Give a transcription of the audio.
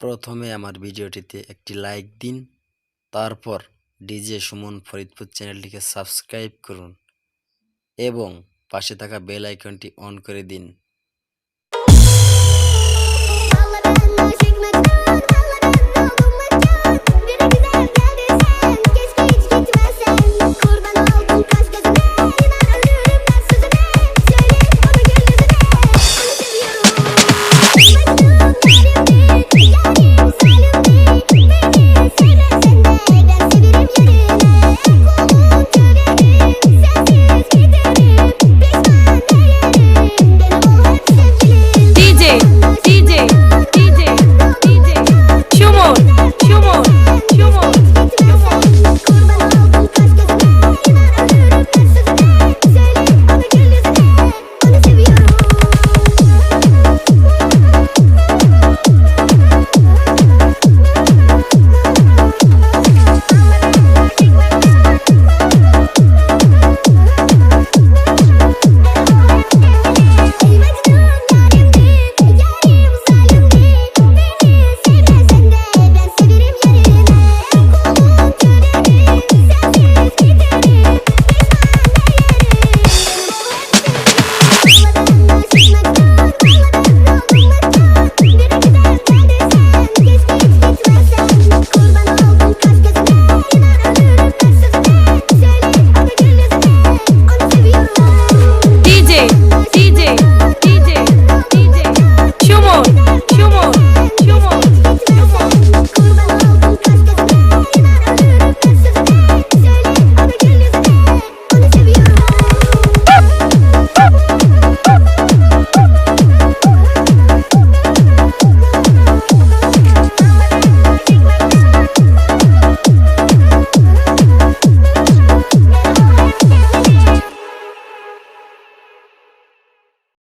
প্রথমে আমার ভিডিওটিতে একটি লাইক দিন, তারপর ডিজে সুমন ফরিদপুর চ্যানেলটিকে সাবস্ক্রাইব করুন এবং পাশে থাকা বেল আইকনটি অন করে দিন।